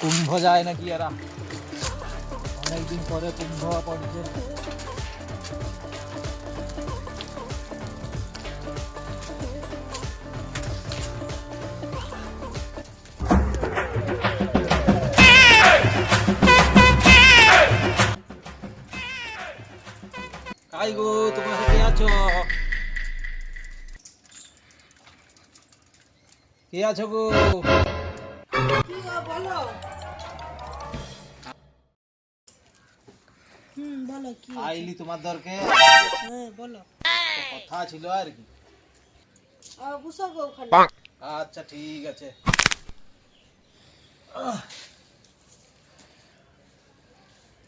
কুম্ভ যায় নাকি এরা? অনেকদিন পরে কুম্ভ পড়ছে আছো? কে আছো গো? বলো। হুম বলো কি আইলি তোমার দরকে? হ্যাঁ বলো। কথা ছিল আর কি। বুঝো গো ওখানে। আচ্ছা ঠিক আছে।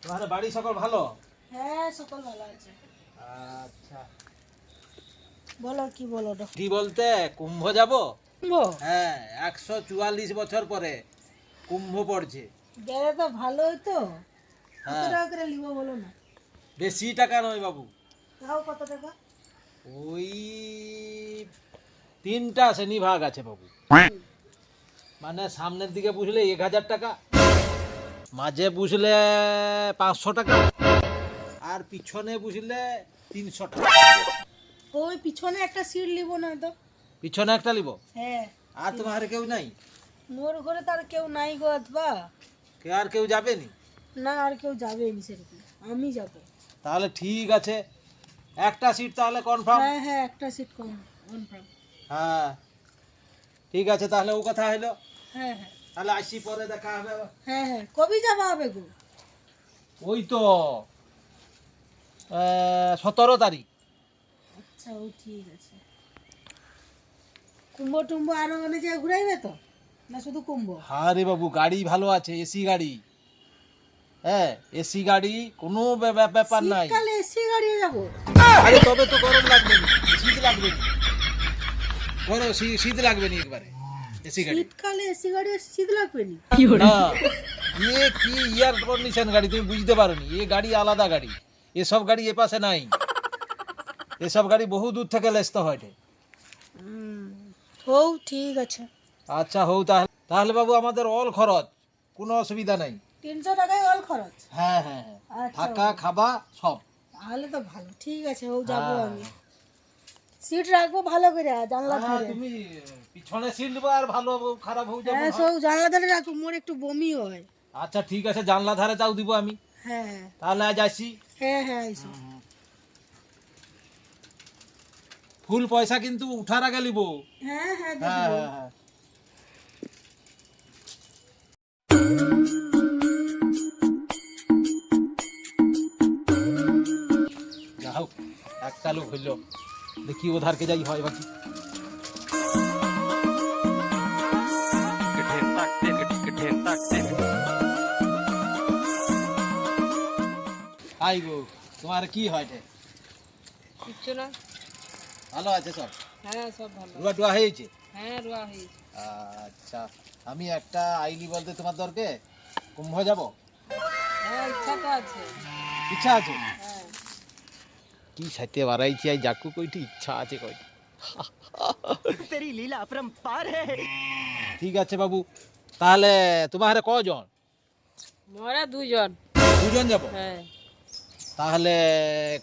তোমার বাড়ি সকল ভালো? হ্যাঁ সকল ভালো আছে। আচ্ছা। বলো কি বলো কি বলতে? কুম্ভ যাব? হ্যাঁ একশো চুয়াল্লিশ বছর পরে। কুম্ভ পড়ছে গেলে তো ভালোই তো কত হ্যাঁ। টাকা করে নিব বলো না? বেশি টাকা নয় বাবু। তাও কত টাকা? ওই তিনটা শ্রেণি ভাগ আছে বাবু। মানে সামনের দিকে বুঝলে এক হাজার টাকা মাঝে বুঝলে পাঁচশো টাকা আর পিছনে বুঝলে তিনশো টাকা। ওই পিছনে একটা সিট নিব না তো? পিছনে একটা নিব হ্যাঁ। আর তোমার কেউ নাই? মোর ঘরে তো আর কেউ নাই গো অথবা কে আর কেউ যাবে নি? না আর কেউ যাবে নি সেরকম। আমি যাব। তাহলে ঠিক আছে। একটা সিট তাহলে কনফার্ম হ্যাঁ হ্যাঁ একটা সিট কনফার্ম হ্যাঁ। ঠিক আছে তাহলে ও কথা হলো হ্যাঁ হ্যাঁ। তাহলে আসি পরে দেখা হবে হ্যাঁ হ্যাঁ কবে যাওয়া হবে গো? ওই তো সতেরো তারিখ। আচ্ছা ও ঠিক আছে। কুম্ভ টুম্ভ আরও অনেক জায়গায় ঘুরাইবে তো? না শুধু কুম্ভ? হ্যাঁ রে বাবু গাড়ি ভালো আছে এসি গাড়ি। হ্যাঁ এসি গাড়ি কোনো ব্যা- ব্যা- ব্যাপার নাই। শীতকালে এসি গাড়ি যাব। আরে তবে তো গরম লাগবে শীত লাগবে গরম শীত লাগবে না একবারে এসি গাড়ি। শীতকালে এসি গাড়ি শীত লাগবে নি? না ইয়ে কি কন্ডিশন গাড়ি তুমি বুঝতে পারোনি। এ গাড়ি আলাদা গাড়ি এসব গাড়ি এ পাশে নাই। এসব গাড়ি বহু দূর থেকে লেসতে হয়। হও ঠিক আছে। আচ্ছা হও তাহলে তাহলে বাবু আমাদের অল খরচ। কোনো অসুবিধা নাই। তিনশো টাকায় অল খরচ? হ্যাঁ হ্যাঁ হ্যাঁ। আচ্ছা থাকা খাবা সব। তাহলে তো ভালো। ঠিক আছে হও যাব হ্যাঁ। আমি। সিট রাখব ভালো করে জানলা হ্যাঁ, ধারে তুমি পিছনে সিট নেবা আর ভালো খারাপ হয়ে যাবে হ্যাঁ সব জানলা ধারে রাখব মোর একটু বমি হয়। আচ্ছা ঠিক আছে জানলা ধারে যাও দিব আমি। হ্যাঁ হ্যাঁ। তাহলে আজ আসি। হ্যাঁ হ্যাঁ এইসব ফুল পয়সা কিন্তু উঠার আগে লিব হ্যাঁ হ্যাঁ হ্যাঁ। হ্যাঁ হ্যাঁ যা হোক একটা লোক হইল। দেখি ওধারকে যাই হয় বাকি আই গো তোমার কি হয় রে? কিচ্ছু না। ভালো আছে সব? হ্যাঁ সব ভালো। রুয়া টুয়া হয়েছে? হ্যাঁ রোয়া হয়েছে। আচ্ছা। আমি একটা আইলি বলতে তোমার দরকে কুম্ভ যাব। হ্যাঁ, ইচ্ছা আছে। ইচ্ছা আছে? হ্যাঁ। কি সাথে বাড়াইছি আই জাকু কইটি ইচ্ছা আছে কই। তেরি লীলা পার হে। ঠিক আছে বাবু তাহলে তোমার কজন? মোরা দুজন। দুজন যাব? হ্যাঁ। তাহলে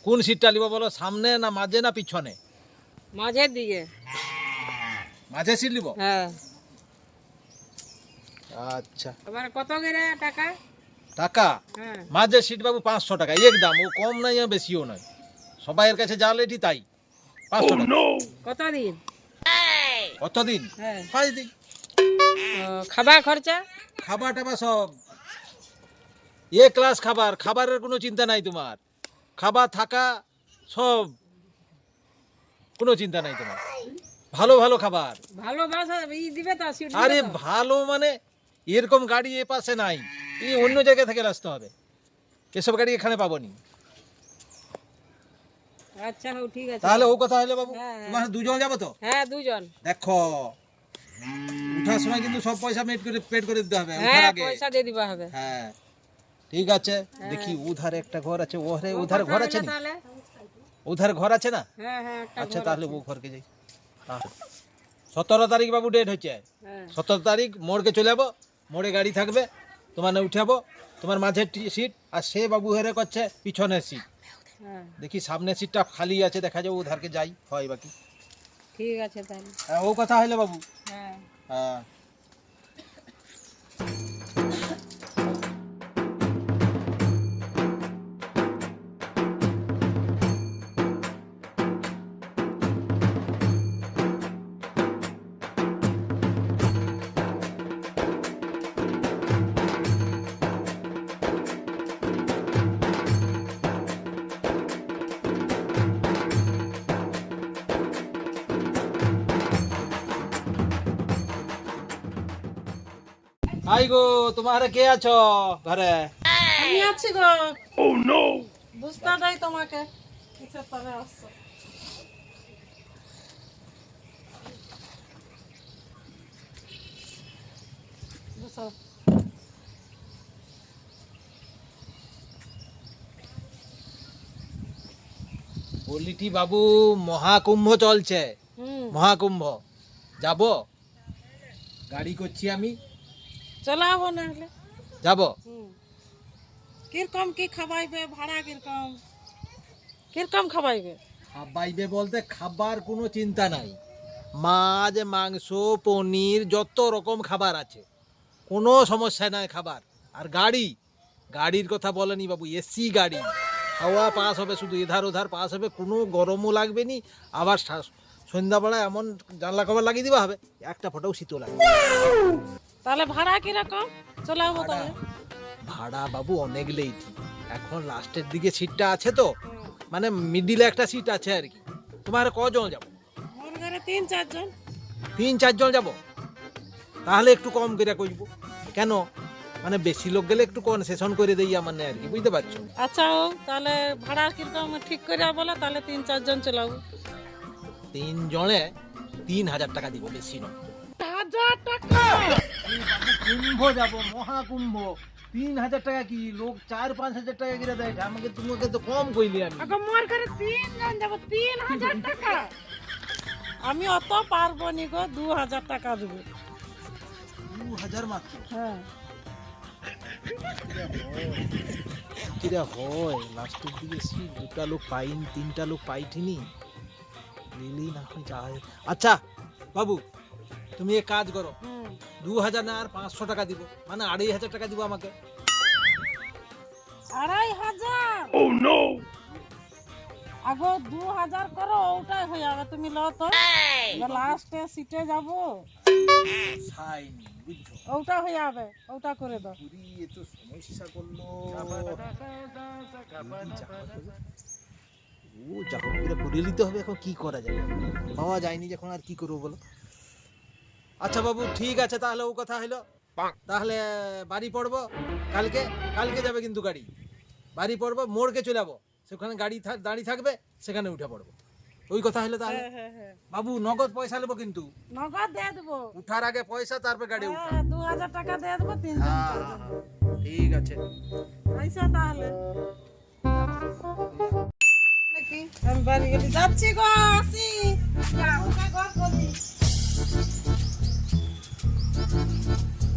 কোন সিটটা নিব বলো সামনে না মাঝে না পিছনে? মাঝের দিকে। মাঝে সিট নিব হ্যাঁ। আচ্ছা। এবার কত করে টাকা? টাকা? হ্যাঁ। মাঝে সিট বাবু পাঁচশো টাকা। একদম ও কম নাই আর বেশিও নয় সবাইয়ের কাছে যা লেটি তাই। পাঁচশো টাকা। কত দিন কতদিন? হ্যাঁ। পাঁচ দিন। খাবার খরচা? খাবার টাবার সব। এ ক্লাস খাবার খাবারের কোনো চিন্তা নাই তোমার। খাবার থাকা সব। কোনো চিন্তা নাই তোমার। ভালো ভালো খাবার। ভালো দিবে তো আরে ভালো মানে এরকম গাড়ি এ পাশে নাই। এই অন্য জায়গা থেকে আসতে হবে। এসব গাড়ি এখানে পাবো নি আচ্ছা ঠিক আছে। তাহলে ও কথা হলো বাবু। হ্যাঁ, হ্যাঁ। তোমার দুজন যাব তো? হ্যাঁ দুজন। দেখো উঠার সময় কিন্তু সব পয়সা মেট করে পেড করে দিতে হবে উঠার হ্যাঁ আগে। পয়সা দিয়ে দিবা হবে। হ্যাঁ ঠিক আছে। দেখি উধারে একটা ঘর আছে। ওধারে উধারে ঘর আছে নি? উধারে ঘর আছে না? হ্যাঁ হ্যাঁ আচ্ছা তাহলে ও ঘরকে যাই। সতেরো তারিখ বাবু ডেট হচ্ছে। হ্যাঁ। সতেরো তারিখ মোড়কে চলে যাব। মোড়ে গাড়ি থাকবে তোমার উঠাবো তোমার মাঝের সিট আর সে বাবু হেরে করছে পিছনের সিট হ্যাঁ। দেখি সামনের সিটটা খালি আছে দেখা যাবে ওধারকে যাই হয় বাকি ঠিক আছে তাহলে। হ্যাঁ, ও কথা হইলে বাবু। হ্যাঁ। হ্যাঁ। আই গো তোমার কে আছো ঘরে? আমি আছি গো। ও নো বুঝতে দেয় তোমাকে। কিসের তবে আসছো বুঝো। বলিটি বাবু মহাকুম্ভ চলছে। মহাকুম্ভ। যাব? গাড়ি করছি আমি। চলাবো না হলে যাব কীরকম কি খাবাইবে ভাড়া কীরকম? কীরকম খাবাইবে? খাবাইবে বলতে খাবার কোনো চিন্তা নাই। মাছ মাংস পনির যত রকম খাবার আছে কোনো সমস্যা নাই খাবার। আর গাড়ি গাড়ির কথা বলেনি বাবু এসি গাড়ি। হাওয়া পাস হবে শুধু এধার ওধার পাস হবে কোনো গরমও লাগবে নি। আবার সন্ধ্যাবেলায় এমন জানলা কভার লাগিয়ে দিবা হবে একটা ফটোও শীতও লাগবে। তাহলে ভাড়া কি কীরকম চলাবো তাহলে। ভাড়া বাবু অনেক লেইটি এখন লাস্টের দিকে সিটটা আছে তো? মানে মিডিলে একটা সিট আছে আর কি। তোমার কজন যাব? মোর ঘরে তিন চারজন। তিন চারজন যাব? তাহলে একটু কম করে করব কেন? মানে বেশি লোক গেলে একটু কনসেশন করে দেই আমার নেই আর কি বুঝতে পারছ? আচ্ছা ও তাহলে ভাড়া কীরকম? ঠিক করে বলে তাহলে তিন চারজন চলাবো তিন জনে তিন হাজার টাকা দিব বেশি নয়। হাজার টাকা। কুম্ভ যাব মহাকুম্ভ। তিন হাজার টাকা কি? লোক চার পাঁচ হাজার টাকা করে দেয়। আমাকে তোমাকে তো কম কইলি আমি। আগে মোর ঘরে তিন জন যাব তিন হাজার টাকা। আমি অত পারব নি গো দু হাজার টাকা দেবো। দু হাজার মাত্র? হ্যাঁ। কিরা হয় লাস্টের দিকে সি দুটা লোক পাইন তিনটা লোক পাইঠিনি লিলি না হয় যা হয়। আচ্ছা বাবু তুমি এক কাজ করো। দু হাজার না আর পাঁচশো টাকা দিব। মানে আড়াই হাজার টাকা দিব আমাকে। আড়াই হাজার? ও নো আগো দু হাজার করো ওটাই হয়ে যাবে। তুমি লো তো। লাস্টে সিটে যাব। সাইন বুঝছ? ওটা হয়ে যাবে। ওটা করে দাও। পুরি এত সমস্যা করল। ও যখন করে নিতে হবে। এখন কি করা যাবে? পাওয়া যায়নি যখন আর কি করব বলো? আচ্ছা বাবু ঠিক আছে তাহলে ও কথা হলো তাহলে বাড়ি পড়ব কালকে কালকে যাবে কিন্তু গাড়ি। বাড়ি পড়ব মোড়কে চলে যাব। সেখানে গাড়ি দাঁড়িয়ে থাকবে সেখানে উঠে পড়ব। ওই কথা হলো তাহলে। হ্যাঁ হ্যাঁ হ্যাঁ। বাবু নগদ পয়সা নেব কিন্তু। নগদ দিয়ে দেবো। উঠার আগে পয়সা তারপর গাড়ি উঠা হ্যাঁ দু হাজার টাকা দিয়ে দেবো তিন হ্যাঁ, ঠিক আছে। পয়সা তাহলে। আমি বাড়ি গেলি যাচ্ছি গো আসি। ঘর করবি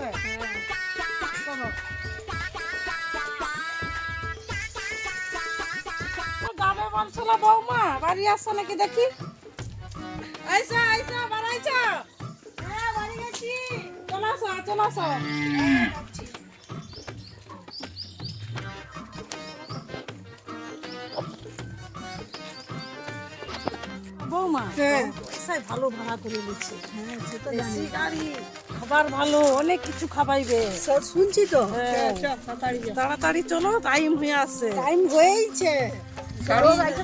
চলো ও যাবে বলছিল বৌমা বাড়ি আসছো নাকি দেখি? আইসা আইসা বাড়াইছা হ্যাঁ বাড়ি গেছি। চলে আসো চলে হ্যাঁ, বৌমা পয়সায় ভালো ভাড়া করে নিচ্ছে। গাড়ি খাবার ভালো অনেক কিছু খাবাইবে। শুনছি তো। হ্যাঁ। তাড়াতাড়ি চলো টাইম হয়ে আসছে। টাইম হয়েইছে।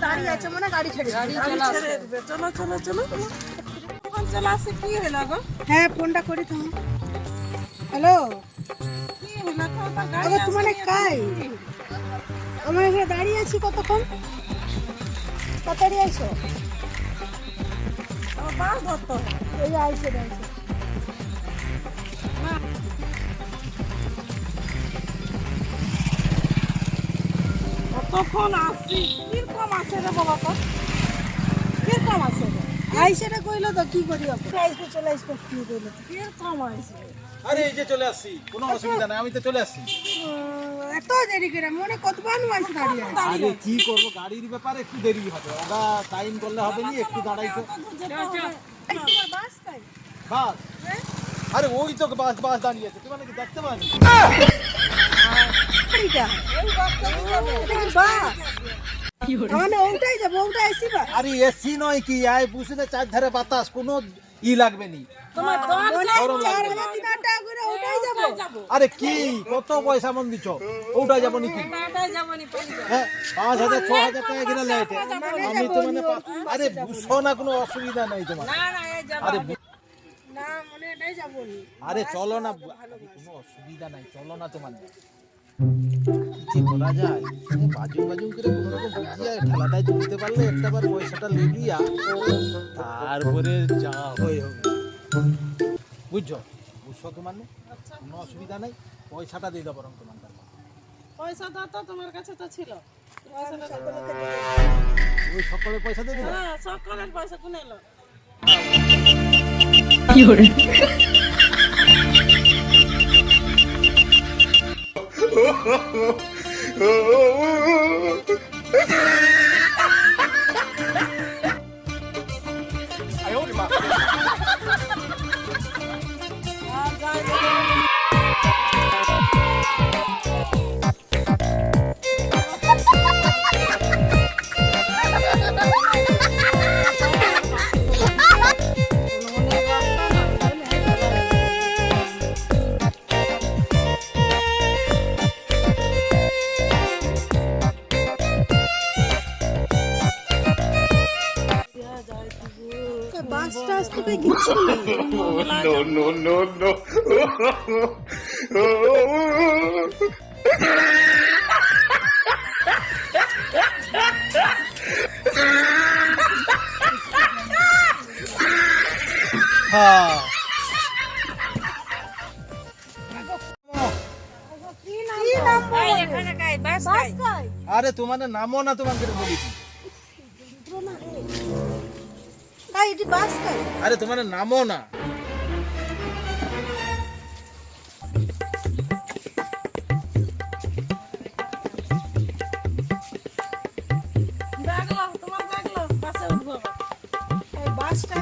দাঁড়িয়ে আছে মানে গাড়ি ছেড়ে গাড়ি ছেড়ে চলো চলো চলো। চলো। চলে আসছে কি হলো গো? হ্যাঁ ফোনটা করি তুমি হ্যালো? তোমার কাই? আমার এখানে দাঁড়িয়ে আছি কতক্ষণ? তাড়াতাড়ি আইসো। ও বাস ধরতো এই আইসো আইসো কতক্ষণ আসছি কীরকম আছে রে বাবা তো? কীরকম আছে রে? আইসেটা কইলো তো কি করি আপনি আইসো চলে আসব কি কইলো কীরকম আছে? আরে এই যে চলে আসছি কোনো অসুবিধা নাই আমি তো চলে আসছি। এত দেরি করে মনে কতবার আইসো দাঁড়িয়ে আছে। আরে কি করব গাড়ির ব্যাপারে একটু দেরি হবে। ওরা টাইম করলে হবে নি একটু দাঁড়াইতে এই তোমার বাস? কাই বাস আরে ওই তো বাস বাস দাঁড়িয়ে আছে। তোমার কি দেখতে পানি এইটা এই বাসটা কি হবে এটা কি বাস মানে ওটাই যাব ওটা আইসি বা আরে এসি নয় কি? আয় বুঝলে চার ধারে বাতাস কোনো ই লাগবে নি। ওটাই যাব। আরে কি? কত পয়সা মন দিছ? ওটা যাব নাকি নাটাই যাব নি পারি হ্যাঁ পাঁচ হাজার ছ হাজার টাকা কিনা লেটে আমি তো মানে আরে বুঝছ না কোনো অসুবিধা নাই তোমার। না না এই যাব আরে আরে চলো না কোনো অসুবিধা নাই চলো না তোমার। কি করা যায় এই বাজু বাজু করে কোনো রকম বুঝিয়া ঠেলাটায় তুলতে পারলে একটা বার পয়সাটা লেগিয়া তারপরে যা হয়ে হবে। বুঝছ? বুঝছ তোমার নে? কোনো অসুবিধা নাই। পয়সাটা দিয়ে দেবো বরং তোমার কাছে। পয়সা দাও তো তোমার কাছে তো ছিল। পয়সাটা। ওই সকলের পয়সা দিয়ে দিলে? হ্যাঁ সকলের পয়সা কোনে এলো? আর ハハハハ! হ্যাঁ কি নাম এই এখানে কাই বাস কাই বাস কাই আরে তোমার নামও না তোমাকে বলি কাই এটি বাস কাই আরে তোমার নামও না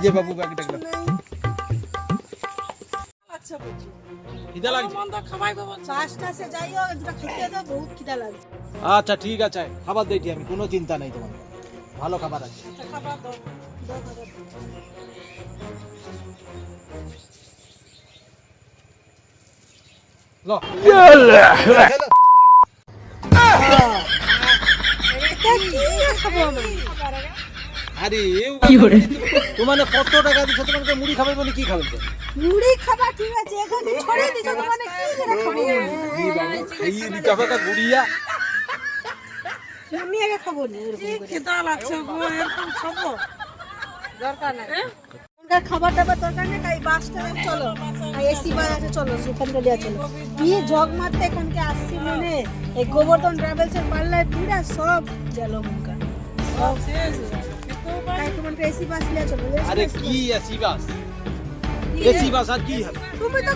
যে বাবু ব্যাগটা গেল নেই। লাগছে বুঝি খিদা লাগছে? মন্দ খাওয়াইবো বলছে বাসটা সে যাই হোক দুটো খেতে দাও বহুত খিদা লাগছে। আচ্ছা ঠিক আছে খাবার দিয়েছি আমি কোনো চিন্তা নেই তোমার। ভালো খাবার আছে। খাবার দাও লো। এটা কি? খাব আমি আরে তোমার কত টাকা দিছো? তোমাকে মুড়ি খাবে বলে কি খাবে? মুড়ি খাবার ঠিক আছে এখন ছড়িয়ে দিছো তোমাদের কি করে ছড়িয়ে এই বাবু খাইয়ে দিতে হবে একটা গুড়িয়া। আমি আগে খাব না এরকম কি করে। খিদা লাগছে গো এরকম খাব? দরকার নাই। খাবার দাবার দরকার নেই তাই বাসটা চলো। এসি বাস আছে চলো সেখানটা লিয়া চলো। কি জগ মারতে এখানকে আসছি মানে। এই গোবর্ধন ট্রাভেলস এর পাল্লায় পুরা সব গেল মুখা সব শেষ। এসি বাস আরে কি এসি বাস? এসি বাস আর কি? হবে তুমি তো?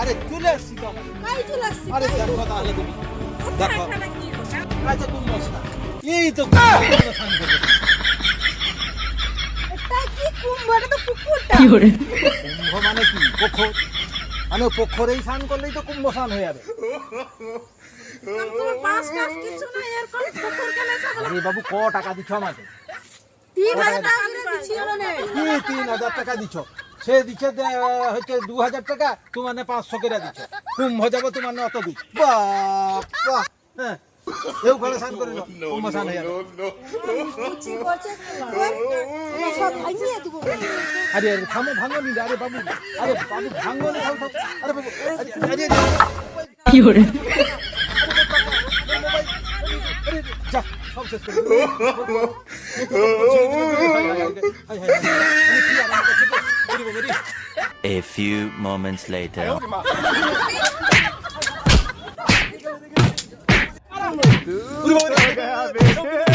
আরে চলে আসছি তো কাই চলে আসছি আরে দেখো তাহলে তুমি। দেখো। আচ্ছা মশলা এই তো কুম্ভ এটা কি কুম্ভ? এটা তো পুকুরটা। কুম্ভ মানে কি? পোখর। মানে পোখরেই স্নান করলেই তো কুম্ভ স্নান হয়ে যাবে। বাবু ক টাকা দিচ্ছ আমাকে? তিন হাজার টাকা দিচ্ছ সে দিচ্ছে হচ্ছে দু হাজার টাকা তোমার পাঁচশো করে দিচ্ছ কুম্ভ যাব তোমার অত দিচ্ছ বাহ হ্যাঁ। এও ফেলে স্নান করে নাও। স্নান হয়ে আরে থামো ভাঙো নি আরে বাবু। আরে বাবু ভাঙো নি থামো, থামো। আরে বাবু আরে আরে কি বলি বাবু, বলি। A few moments later. বলি বাবু, বলি।